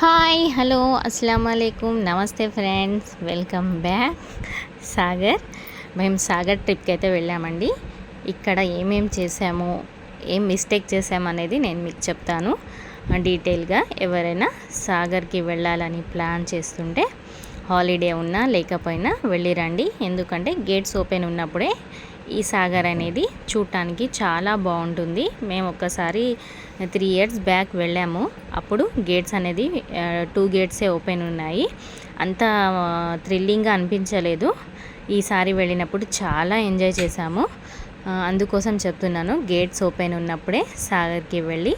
Hi hello అస్సలం అయికుం నమస్తే friends welcome back. Sagar మేము సాగర్ ట్రిప్కి అయితే వెళ్ళామండి. ఇక్కడ ఏమేం చేసాము ఏం మిస్టేక్ చేసామనేది నేను మీకు చెప్తాను. డీటెయిల్గా ఎవరైనా సాగర్కి వెళ్ళాలని ప్లాన్ చేస్తుంటే హాలిడే ఉన్నా లేకపోయినా వెళ్ళి రండి ఎందుకంటే గేట్స్ ఓపెన్ ఉన్నప్పుడే ఈ సాగర్ అనేది చూడటానికి చాలా బాగుంటుంది. మేము ఒక్కసారి త్రీ ఇయర్స్ బ్యాక్ వెళ్ళాము. అప్పుడు గేట్స్ అనేది టూ గేట్సే ఓపెన్ ఉన్నాయి. అంత థ్రిల్లింగ్గా అనిపించలేదు. ఈసారి వెళ్ళినప్పుడు చాలా ఎంజాయ్ చేశాము. అందుకోసం చెప్తున్నాను గేట్స్ ఓపెన్ ఉన్నప్పుడే సాగర్కి వెళ్ళి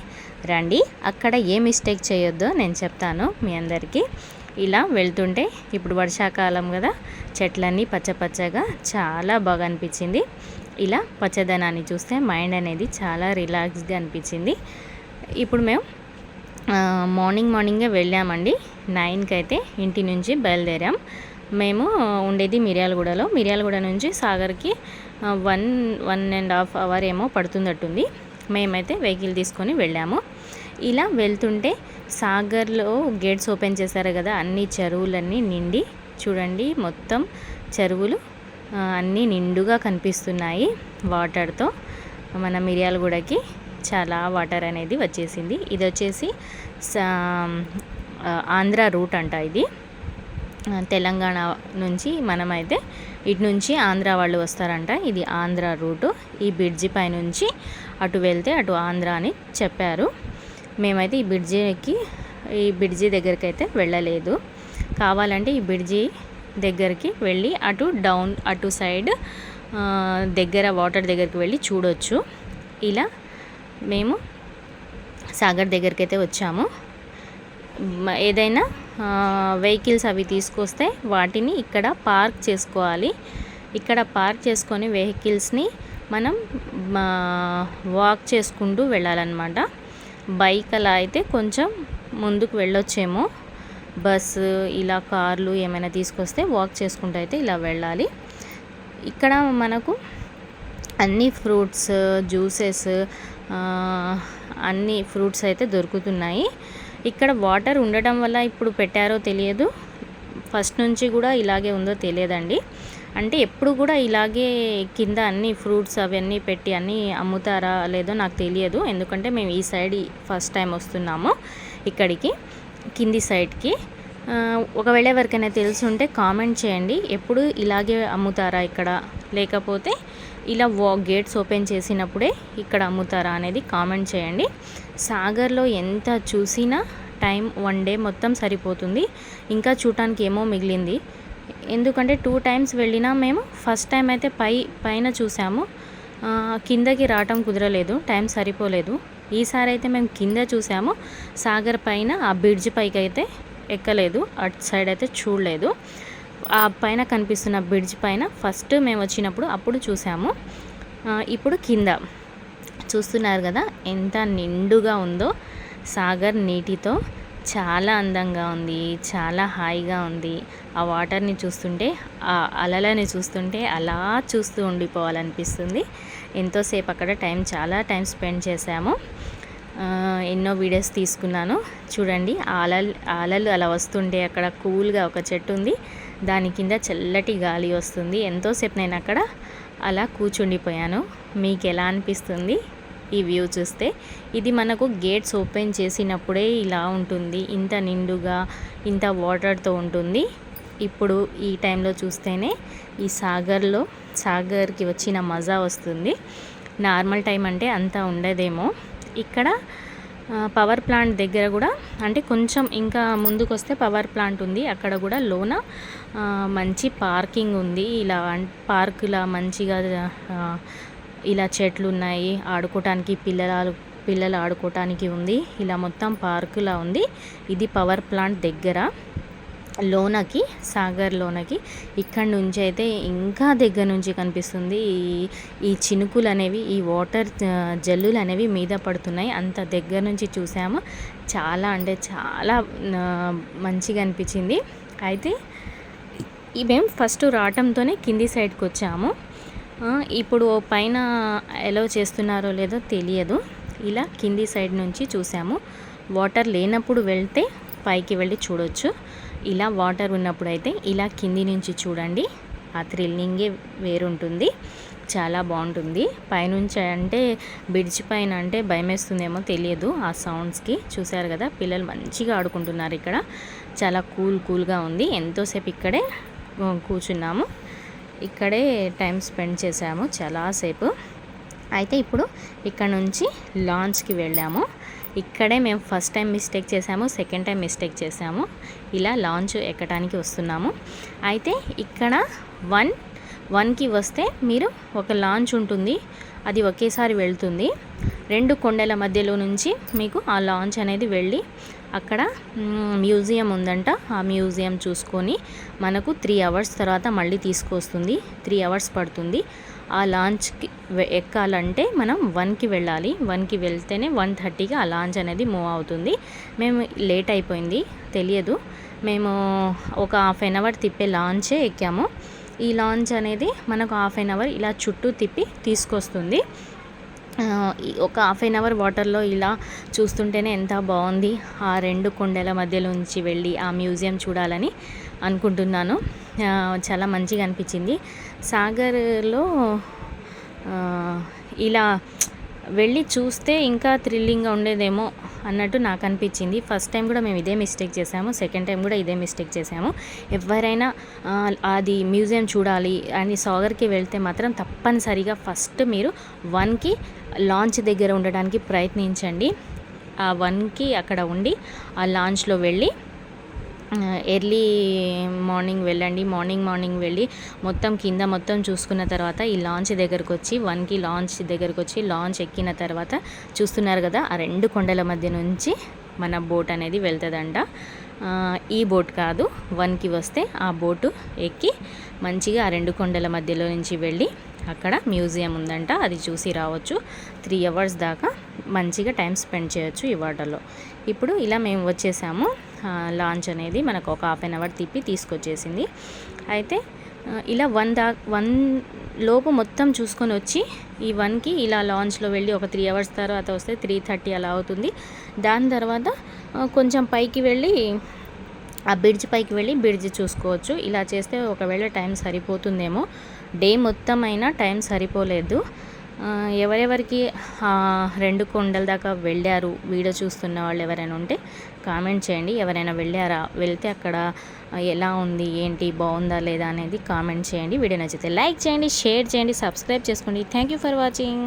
రండి. అక్కడ ఏ మిస్టేక్ చేయొద్దో నేను చెప్తాను మీ అందరికీ. ఇలా వెళ్తుంటే ఇప్పుడు వర్షాకాలం కదా చెట్లన్నీ పచ్చపచ్చగా చాలా బాగా అనిపించింది. ఇలా పచ్చదనాన్ని చూస్తే మైండ్ అనేది చాలా రిలాక్స్గా అనిపించింది. ఇప్పుడు మేము మార్నింగ్ మార్నింగే వెళ్ళామండి. నైన్కి అయితే ఇంటి నుంచి బయలుదేరాం. మేము ఉండేది మిర్యాలగూడలో. మిర్యాలగూడ నుంచి సాగర్కి one one and half hour ఏమో పడుతుందట్టుంది. మేమైతే వెహికల్ తీసుకొని వెళ్ళాము. ఇలా వెళ్తుంటే సాగర్లో గేట్స్ ఓపెన్ చేశారు కదా అన్ని చెరువులన్నీ నిండి చూడండి మొత్తం చెరువులు అన్నీ నిండుగా కనిపిస్తున్నాయి వాటర్తో. మన మిర్యాలగూడకి చాలా వాటర్ అనేది వచ్చేసింది. ఇది వచ్చేసి సా- ఆంధ్ర రూట్ అంట ఇది. తెలంగాణ నుంచి మనమైతే ఇటు నుంచి ఆంధ్ర వాళ్ళు వస్తారంట. ఇది ఆంధ్ర రూటు. ఈ బ్రిడ్జి పై నుంచి అటు వెళ్తే అటు ఆంధ్ర అని చెప్పారు. మేమైతే ఈ బ్రిడ్జికి ఈ బ్రిడ్జి దగ్గరికి అయితే వెళ్ళలేదు. కావాలంటే ఈ బ్రిడ్జి దగ్గరికి వెళ్ళి అటు డౌన్ అటు సైడ్ దగ్గర వాటర్ దగ్గరికి వెళ్ళి చూడొచ్చు. ఇలా మేము సాగర్ దగ్గరికి అయితే వచ్చాము ఏదైనా వెహికల్స్ అవి తీసుకొస్తే వాటిని ఇక్కడ పార్క్ చేసుకోవాలి. ఇక్కడ పార్క్ చేసుకొని వెహికల్స్ని మనం వాక్ చేసుకుంటూ వెళ్ళాలన్నమాట. బైక్ అలా అయితే కొంచెం ముందుకు వెళ్ళొచ్చేమో. బస్సు ఇలా కార్లు ఏమైనా తీసుకొస్తే వాక్ చేసుకుంటూ అయితే ఇలా వెళ్ళాలి. ఇక్కడ మనకు అన్ని ఫ్రూట్స్ జ్యూసెస్ అన్ని ఫ్రూట్స్ అయితే దొరుకుతున్నాయి. ఇక్కడ వాటర్ ఉండటం వల్ల ఇప్పుడు పెట్టారో తెలియదు. ఫస్ట్ నుంచి కూడా ఇలాగే ఉందో తెలియదండి. అంటే ఎప్పుడు కూడా ఇలాగే కింద అన్ని ఫ్రూట్స్ అవన్నీ పెట్టి అన్నీ అమ్ముతారా లేదో నాకు తెలియదు. ఎందుకంటే మేము ఈ సైడ్ ఫస్ట్ టైం వస్తున్నాము ఇక్కడికి కింది సైడ్కి. ఒకవేళ ఎవరికైనా ఉంటే కామెంట్ చేయండి. ఎప్పుడు ఇలాగే అమ్ముతారా ఇక్కడ? లేకపోతే ఇలా వా గేట్స్ ఓపెన్ చేసినప్పుడే ఇక్కడ అమ్ముతారా అనేది కామెంట్ చేయండి. సాగర్లో ఎంత చూసినా టైం వన్ డే మొత్తం సరిపోతుంది. ఇంకా చూడటానికి ఏమో మిగిలింది. ఎందుకంటే టూ టైమ్స్ వెళ్ళినా మేము ఫస్ట్ టైం అయితే పై పైన చూసాము. కిందకి రావటం కుదరలేదు. టైం సరిపోలేదు. ఈసారి అయితే మేము కింద చూసాము. సాగర్ పైన ఆ బ్రిడ్జ్ పైకి అయితే ఎక్కలేదు. అటు సైడ్ అయితే చూడలేదు. ఆ పైన కనిపిస్తున్న బ్రిడ్జ్ పైన ఫస్ట్ మేము వచ్చినప్పుడు అప్పుడు చూసాము. ఇప్పుడు కింద. చూస్తున్నారు కదా ఎంత నిండుగా ఉందో. సాగర్ నీటితో చాలా అందంగా ఉంది చాలా హాయిగా ఉంది. ఆ వాటర్ని చూస్తుంటే ఆ అలలని చూస్తుంటే అలా చూస్తూ ఉండిపోవాలనిపిస్తుంది. ఎంతోసేపు అక్కడ టైం చాలా టైం స్పెండ్ చేశాము. ఎన్నో వీడియోస్ తీసుకున్నాను. చూడండి అలలు అలలు అలా వస్తుంటే అక్కడ కూల్గా ఒక చెట్టు ఉంది. దాని కింద చల్లటి గాలి వస్తుంది. ఎంతోసేపు నేను అక్కడ అలా కూర్చుండిపోయాను. మీకు ఎలా అనిపిస్తుంది? ఈ వ్యూ చూస్తే. ఇది మనకు గేట్స్ ఓపెన్ చేసినప్పుడే ఇలా ఉంటుంది. ఇంత నిండుగా ఇంత వాటర్తో ఉంటుంది. ఇప్పుడు ఈ టైంలో చూస్తేనే ఈ సాగర్లో సాగర్కి వచ్చిన మజా వస్తుంది. నార్మల్ టైం అంటే అంత ఉండదేమో. ఇక్కడ పవర్ ప్లాంట్ దగ్గర కూడా అంటే కొంచెం ఇంకా ముందుకు వస్తే పవర్ ప్లాంట్ ఉంది. అక్కడ కూడా లోన మంచి పార్కింగ్ ఉంది. ఇలా అన్- పార్క్ ఇలా మంచిగా ఇలా చెట్లు ఉన్నాయి ఆడుకోవటానికి పిల్లలు పిల్లలు ఆడుకోవటానికి ఉంది. ఇలా మొత్తం పార్కులా ఉంది. ఇది పవర్ ప్లాంట్ దగ్గర లోనకి సాగర్ లోనకి. ఇక్కడ నుంచి అయితే ఇంకా దగ్గర నుంచి కనిపిస్తుంది. ఈ ఈ చినుకులు అనేవి ఈ వాటర్ జల్లులు అనేవి మీద పడుతున్నాయి. అంత దగ్గర నుంచి చూసాము. చాలా అంటే చాలా మంచిగా అనిపించింది. అయితే మేము ఫస్ట్ రావటంతోనే కింది సైడ్కి వచ్చాము ఇప్పుడు పైన ఎలా చేస్తున్నారో లేదో తెలియదు. ఇలా కింది సైడ్ నుంచి చూసాము. వాటర్ లేనప్పుడు వెళ్తే పైకి వెళ్ళి చూడొచ్చు. ఇలా వాటర్ ఉన్నప్పుడు అయితే ఇలా కింది నుంచి చూడండి. ఆ థ్రిల్లింగే వేరుంటుంది. చాలా బాగుంటుంది. పైనుంచి అంటే బ్రిడ్జ్ పైన అంటే భయమేస్తుందేమో తెలియదు ఆ సౌండ్స్కి చూశారు కదా పిల్లలు మంచిగా ఆడుకుంటున్నారు ఇక్కడ. చాలా కూల్ కూల్గా ఉంది. ఎంతోసేపు ఇక్కడే కూర్చున్నాము. ఇక్కడే టైం స్పెండ్ చేసాము చాలాసేపు అయితే ఇప్పుడు ఇక్కడ నుంచి లాంచ్కి వెళ్ళాము. ఇక్కడే మేము ఫస్ట్ టైం మిస్టేక్ చేసాము సెకండ్ టైం మిస్టేక్ చేసాము ఇలా లాంచ్ ఎక్కడానికి వస్తున్నాము. అయితే ఇక్కడ వన్ వన్కి వస్తే మీరు ఒక లాంచ్ ఉంటుంది. అది ఒకేసారి వెళ్తుంది. రెండు కొండల మధ్యలో నుంచి మీకు ఆ లాంచ్ అనేది వెళ్ళి అక్కడ మ్యూజియం ఉందంట. ఆ మ్యూజియం చూసుకొని మనకు త్రీ అవర్స్ తర్వాత మళ్ళీ తీసుకొస్తుంది. త్రీ అవర్స్ పడుతుంది. ఆ లాంచ్కి ఎక్కాలంటే మనం వన్కి వెళ్ళాలి. వన్కి వెళ్తేనే వన్ థర్టీకి ఆ లాంచ్ అనేది మూవ్ అవుతుంది. మేము లేట్ అయిపోయింది. తెలియదు. మేము ఒక హాఫ్ అన్ అవర్ తిప్పే లాంచే ఎక్కాము. ఈ లాంచ్ అనేది మనకు హాఫ్ అన్ అవర్ ఇలా చుట్టూ తిప్పి తీసుకొస్తుంది. ఒక హాఫ్ అన్ అవర్ వాటర్లో ఇలా చూస్తుంటేనే ఎంత బాగుంది ఆ రెండు కొండల మధ్యలోంచి వెళ్ళి ఆ మ్యూజియం చూడాలని అనుకుంటున్నాను. చాలా మంచిగా అనిపించింది. సాగర్లో ఇలా వెళ్ళి చూస్తే ఇంకా థ్రిల్లింగ్గా ఉండేదేమో అన్నట్టు నాకు అనిపించింది. ఫస్ట్ టైం కూడా మేము ఇదే మిస్టేక్ చేసాము. సెకండ్ టైం కూడా ఇదే మిస్టేక్ చేసాము. ఎవరైనా అది మ్యూజియం చూడాలి అని సాగర్కి వెళ్తే మాత్రం తప్పనిసరిగా ఫస్ట్ మీరు వన్కి లాంచ్ దగ్గర ఉండడానికి ప్రయత్నించండి. ఆ వన్కి అక్కడ ఉండి ఆ లాంచ్లో వెళ్ళి ఎర్లీ మార్నింగ్ వెళ్ళండి మార్నింగ్ మార్నింగ్ వెళ్ళి మొత్తం కింద మొత్తం చూసుకున్న తర్వాత ఈ లాంచ్ దగ్గరకు వచ్చి వన్కి లాంచ్ దగ్గరకు వచ్చి లాంచ్ ఎక్కిన తర్వాత చూస్తున్నారు కదా ఆ రెండు కొండల మధ్య నుంచి మన బోట్ అనేది వెళ్తుందంట. ఈ బోట్ కాదు వన్కి వస్తే ఆ బోటు ఎక్కి మంచిగా ఆ రెండు కొండల మధ్యలో నుంచి వెళ్ళి అక్కడ మ్యూజియం ఉందంట అది చూసి రావచ్చు. త్రీ అవర్స్ దాకా మంచిగా టైం స్పెండ్ చేయొచ్చు ఈ వాటర్లో. ఇప్పుడు ఇలా మేము వచ్చేసాము. లాంచ్ అనేది మనకు ఒక హాఫ్ అన్ అవర్ తిప్పి తీసుకొచ్చేసింది. అయితే ఇలా వన్ దా వన్ లోపు మొత్తం చూసుకొని వచ్చి ఈ వన్కి ఇలా లాంచ్లో వెళ్ళి ఒక త్రీ అవర్స్ తర్వాత వస్తే త్రీ థర్టీ అలా అవుతుంది. దాని తర్వాత కొంచెం పైకి వెళ్ళి ఆ బ్రిడ్జ్ పైకి వెళ్ళి బ్రిడ్జ్ చూసుకోవచ్చు. ఇలా చేస్తే ఒకవేళ టైం సరిపోతుందేమో. డే మొత్తం అయినా టైం సరిపోలేదు. ఎవరెవరికి రెండు కొండల దాకా వెళ్ళారు వీడియో చూస్తున్న వాళ్ళు ఎవరైనా ఉంటే కామెంట్ చేయండి. ఎవరైనా వెళ్ళారా వెళ్తే అక్కడ ఎలా ఉంది ఏంటి బాగుందా లేదా అనేది కామెంట్ చేయండి. వీడియో నచ్చితే లైక్ చేయండి షేర్ చేయండి సబ్స్క్రైబ్ చేసుకోండి. Thank you for watching.